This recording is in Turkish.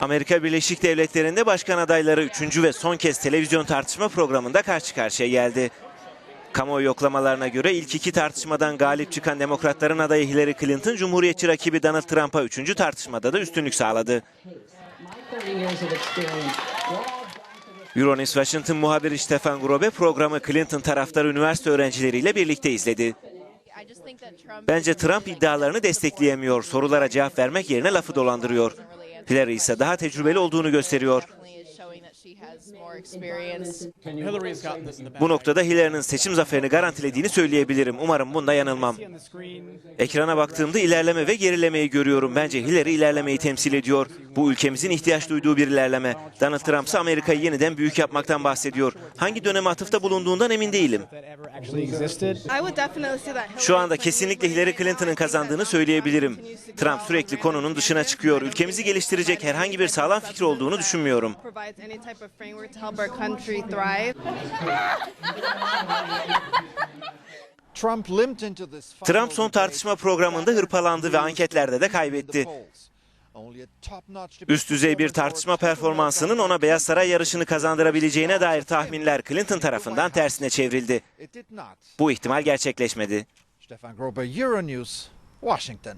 Amerika Birleşik Devletleri'nde başkan adayları 3. ve son kez televizyon tartışma programında karşı karşıya geldi. Kamuoyu yoklamalarına göre ilk iki tartışmadan galip çıkan demokratların adayı Hillary Clinton, Cumhuriyetçi rakibi Donald Trump'a 3. tartışmada da üstünlük sağladı. 30 years of experience. Euronews Washington muhabiri Stefan Grobe programı Clinton taraftarı üniversite öğrencileriyle birlikte izledi. Bence Trump iddialarını destekleyemiyor. Sorulara cevap vermek yerine lafı dolandırıyor. Hillary ise daha tecrübeli olduğunu gösteriyor. Bu noktada Hillary'nin seçim zaferini garantilediğini söyleyebilirim. Umarım bunda yanılmam. Ekrana baktığımda ilerleme ve gerilemeyi görüyorum. Bence Hillary ilerlemeyi temsil ediyor. Bu ülkemizin ihtiyaç duyduğu bir ilerleme. Donald Trump ise Amerika'yı yeniden büyük yapmaktan bahsediyor. Hangi döneme atıfta bulunduğundan emin değilim. Şu anda kesinlikle Hillary Clinton'ın kazandığını söyleyebilirim. Trump sürekli konunun dışına çıkıyor. Ülkemizi geliştirecek herhangi bir sağlam fikri olduğunu düşünmüyorum. provides any type of framework to help our country thrive. Trump limped into this final Trump son tartışma programında hırpalandı ve anketlerde de kaybetti. Üst düzey bir tartışma performansının ona Beyaz Saray yarışını kazandırabileceğine dair tahminler Clinton tarafından tersine çevrildi. Bu ihtimal gerçekleşmedi. Stefan Grober, Euronews, Washington.